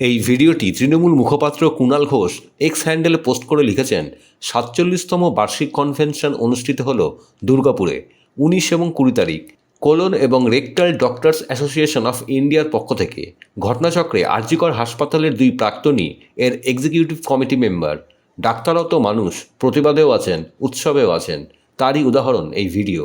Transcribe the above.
এই ভিডিওটি তৃণমূল মুখপাত্র কুণাল ঘোষ এক্স হ্যান্ডেলে পোস্ট করে লিখেছেন। সাতচল্লিশতম বার্ষিক কনভেনশন অনুষ্ঠিত হল দুর্গাপুরে, উনিশ এবং কুড়ি তারিখ। কোলন এবং রেক্টাল ডক্টরস অ্যাসোসিয়েশন অফ ইন্ডিয়ার পক্ষ থেকে ঘটনাচক্রে আরজিকর হাসপাতালের দুই প্রাক্তনী এর এক্সিকিউটিভ কমিটি মেম্বার ডাক্তারত মানুষ, প্রতিবাদেও আছেন, উৎসবেও আছেন। তারই উদাহরণ এই video.